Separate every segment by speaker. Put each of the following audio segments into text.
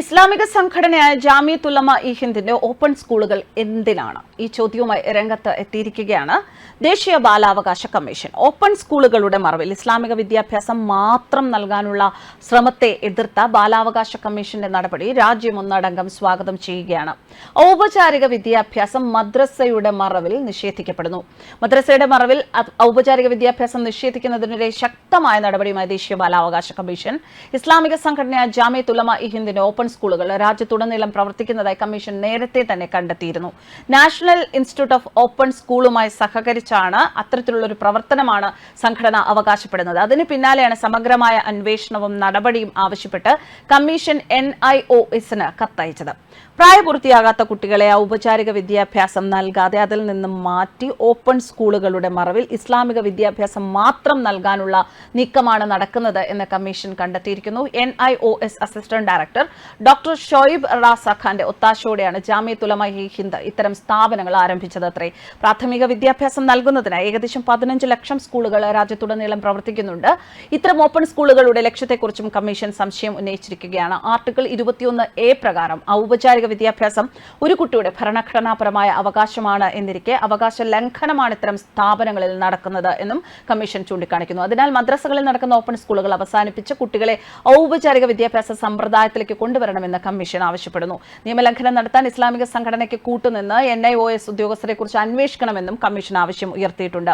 Speaker 1: ഇസ്ലാമിക സംഘടനയായ ജാമിയത്ത് ഉലമ ഇ ഹിന്ദിന്റെ ഓപ്പൺ സ്കൂളുകൾ എന്തിനാണ്? ഈ ചോദ്യവുമായി രംഗത്ത് എത്തിയിരിക്കുകയാണ് ദേശീയ ബാലാവകാശ കമ്മീഷൻ. ഓപ്പൺ സ്കൂളുകളുടെ മറവിൽ ഇസ്ലാമിക വിദ്യാഭ്യാസം മാത്രം നൽകാനുള്ള ശ്രമത്തെ എതിർത്ത ബാലാവകാശ കമ്മീഷന്റെ നടപടി രാജ്യം ഒന്നടങ്കം സ്വാഗതം ചെയ്യുകയാണ്. ഔപചാരിക വിദ്യാഭ്യാസം മദ്രസയുടെ മറവിൽ നിഷേധിക്കപ്പെടുന്നു. മദ്രസയുടെ മറവിൽ ഔപചാരിക വിദ്യാഭ്യാസം നിഷേധിക്കുന്നതിനെതിരെ ശക്തമായ നടപടിയുമായി ദേശീയ ബാലാവകാശ കമ്മീഷൻ ഇസ്ലാമിക സംഘടനയായ ജാമിയത്ത് ഉലമ ഇ ഹിന്ദിന്റെ ഓപ്പൺ സ്കൂളുകൾ രാജ്യത്തുടനീളം പ്രവർത്തിക്കുന്നതായി കമ്മീഷൻ നേരത്തെ തന്നെ കണ്ടെത്തിയിരുന്നു. നാഷണൽ ഇൻസ്റ്റിറ്റ്യൂട്ട് ഓഫ് ഓപ്പൺ സ്കൂളുമായി സഹകരിച്ചാണ് അത്തരത്തിലുള്ള ഒരു പ്രവർത്തനമാണ് സംഘടന അവകാശപ്പെടുന്നത്. അതിന് പിന്നാലെയാണ് സമഗ്രമായ അന്വേഷണവും നടപടിയും ആവശ്യപ്പെട്ട് കമ്മീഷൻ എൻ ഐ ഒ എസിന് കത്തയച്ചത്. പ്രായപൂർത്തിയാകാത്ത കുട്ടികളെ ഔപചാരിക വിദ്യാഭ്യാസം നൽകാതെ അതിൽ നിന്നും മാറ്റി ഓപ്പൺ സ്കൂളുകളുടെ മറവിൽ ഇസ്ലാമിക വിദ്യാഭ്യാസം മാത്രം നൽകാനുള്ള നീക്കമാണ് നടക്കുന്നത് എന്ന് കമ്മീഷൻ കണ്ടെത്തിയിരിക്കുന്നു. N I O S assistant director doctor Shoaib Raza ഖാന്റെ ഒത്താശയോടെയാണ് ജാമ്യത്തുലമ ഹിന്ദ് ഇത്തരം സ്ഥാപനങ്ങൾ ആരംഭിച്ചത് അത്രേ. പ്രാഥമിക വിദ്യാഭ്യാസം നൽകുന്നതിന് ഏകദേശം പതിനഞ്ച് ലക്ഷം സ്കൂളുകൾ രാജ്യത്തുടനീളം പ്രവർത്തിക്കുന്നുണ്ട്. ഇത്തരം ഓപ്പൺ സ്കൂളുകളുടെ ലക്ഷ്യത്തെക്കുറിച്ചും കമ്മീഷൻ സംശയം ഉന്നയിച്ചിരിക്കുകയാണ്. ആർട്ടിക്കിൾ ഇരുപത്തിയൊന്ന് എ പ്രകാരം ഔപചാരിക വിദ്യാഭ്യാസം ഒരു കുട്ടിയുടെ ഭരണഘടനാപരമായ അവകാശമാണ് എന്നിരിക്കെ അവകാശ ലംഘനമാണ് ഇത്തരം സ്ഥാപനങ്ങളിൽ നടക്കുന്നത് എന്നും കമ്മീഷൻ ചൂണ്ടിക്കാണിക്കുന്നു. അതിനാൽ മദ്രസകളിൽ നടക്കുന്ന ഓപ്പൺ സ്കൂളുകൾ അവസാനിപ്പിച്ച് കുട്ടികളെ ഔപചാരിക വിദ്യാഭ്യാസ സമ്പ്രദായത്തിലേക്ക് കൊണ്ടുവരണമെന്ന് കമ്മീഷൻ ആവശ്യപ്പെടുന്നു. നിയമലംഘനം നടത്താൻ ഇസ്ലാമിക സംഘടനയ്ക്ക് കൂട്ടുനിന്ന് എൻ ഐ ഒ എസ് ഉദ്യോഗസ്ഥരെ കുറിച്ച് അന്വേഷിക്കണമെന്നും കമ്മീഷൻ ആവശ്യം ഉയർത്തിയിട്ടുണ്ട്.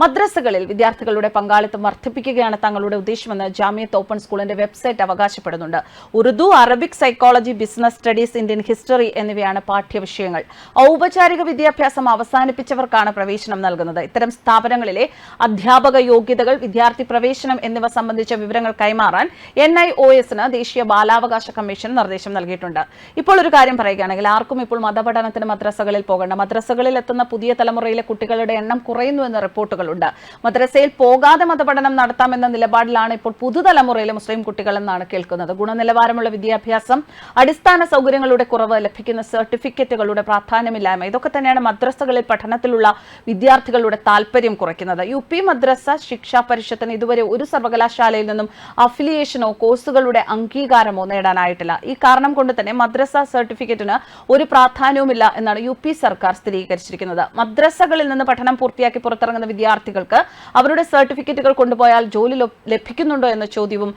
Speaker 1: മദ്രസകളിൽ വിദ്യാർത്ഥികളുടെ പങ്കാളിത്തം വർദ്ധിപ്പിക്കുകയാണ് തങ്ങളുടെ ഉദ്ദേശമെന്ന് ജാമിയത്ത് ഓപ്പൺ സ്കൂളിന്റെ website അവകാശപ്പെടുന്നുണ്ട്. Urdu Arabic psychology business studies Indian history എന്നിവയാണ് പാഠ്യവിഷയങ്ങൾ. ഔപചാരിക വിദ്യാഭ്യാസം അവസാനിപ്പിച്ചവർക്കാണ് പ്രവേശനം നൽകുന്നത്. ഇത്തരം സ്ഥാപനങ്ങളിലെ അധ്യാപക യോഗ്യതകൾ വിദ്യാർത്ഥി പ്രവേശനം എന്നിവ സംബന്ധിച്ച വിവരങ്ങൾ കൈമാറാൻ എൻ ഐ ഒ എസിന് ദേശീയ ബാലാവകാശ കമ്മീഷൻ നിർദ്ദേശം നൽകിയിട്ടുണ്ട്. ഇപ്പോൾ ഒരു കാര്യം പറയുകയാണെങ്കിൽ ആർക്കും ഇപ്പോൾ മതപഠനത്തിന് മദ്രസകളിൽ പോകേണ്ട മദ്രസകളിൽ എത്തുന്ന പുതിയ തലമുറയിലെ കുട്ടികളുടെ എണ്ണം കുറയുന്നു എന്ന റിപ്പോർട്ടുകളുണ്ട്. മദ്രസയിൽ പോകാതെ മതപഠനം നടത്താമെന്ന നിലപാടിലാണ് ഇപ്പോൾ പുതുതലമുറയിലെ മുസ്ലിം കുട്ടികളെന്നാണ് കേൾക്കുന്നത്. ഗുണനിലവാരമുള്ള വിദ്യാഭ്യാസം അടിസ്ഥാന സൗകര്യങ്ങളുടെ കുറവ് ലഭിക്കുന്ന സർട്ടിഫിക്കറ്റുകളുടെ പ്രാധാന്യമില്ലായ്മ ഇതൊക്കെ തന്നെയാണ് മദ്രസകളിൽ പഠനത്തിലുള്ള വിദ്യാർത്ഥികളുടെ താല്പര്യം കുറയ്ക്കുന്നത്. യു പി മദ്രസ ശിക്ഷാ പരിഷത്തിന് ഇതുവരെ ഒരു സർവകലാശാലയിൽ നിന്നും അഫിലിയേഷനോ കോഴ്സുകളുടെ അംഗീകാരമോ നേടാനായിട്ടില്ല. ഈ കാരണം കൊണ്ട് തന്നെ മദ്രസ സർട്ടിഫിക്കറ്റിന് ഒരു പ്രാധാന്യവുമില്ല എന്നാണ് യു പി സർക്കാർ സ്ഥിരീകരിച്ചിരിക്കുന്നത്. മദ്രസകളിൽ നിന്ന് പഠനം പൂർത്തിയാക്കി പുറത്തിറങ്ങുന്ന വിദ്യാർത്ഥികൾക്ക് അവരുടെ സർട്ടിഫിക്കറ്റുകൾ കൊണ്ടുപോയാൽ ജോലി ലഭിക്കുന്നുണ്ടോ എന്ന ചോദ്യവും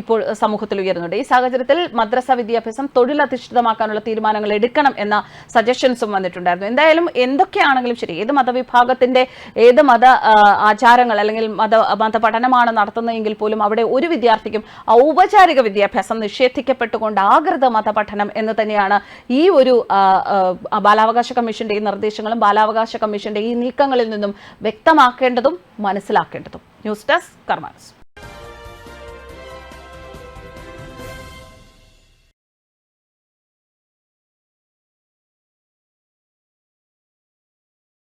Speaker 1: ഇപ്പോൾ സമൂഹത്തിൽ ഉയരുന്നുണ്ട്. ഈ സാഹചര്യത്തിൽ മദ്രസ വിദ്യാഭ്യാസം തൊഴിലധിഷ്ഠിതമാക്കാനുള്ള തീരുമാനങ്ങൾ എടുക്കണം എന്ന സജഷൻസും വന്നിട്ടുണ്ടായിരുന്നു. എന്തായാലും എന്തൊക്കെയാണെങ്കിലും ശരി ഏത് മതവിഭാഗത്തിന്റെ ഏത് മത ആചാരങ്ങൾ അല്ലെങ്കിൽ മത മതപഠനമാണ് നടത്തുന്നതെങ്കിൽ പോലും അവിടെ ഒരു വിദ്യാർത്ഥിക്കും ഔപചാരിക വിദ്യാഭ്യാസം നിഷേധിക്കപ്പെട്ടുകൊണ്ടാകരുത് മതപഠനം എന്ന് തന്നെയാണ് ഈ ഒരു ബാലാവകാശ കമ്മീഷന്റെ ഈ നിർദ്ദേശങ്ങളും ബാലാവകാശ കമ്മീഷന്റെ ഈ നീക്കങ്ങളിൽ നിന്നും വ്യക്തമാക്കേണ്ടതും മനസ്സിലാക്കേണ്ടതും. News desk കർമാനസ്.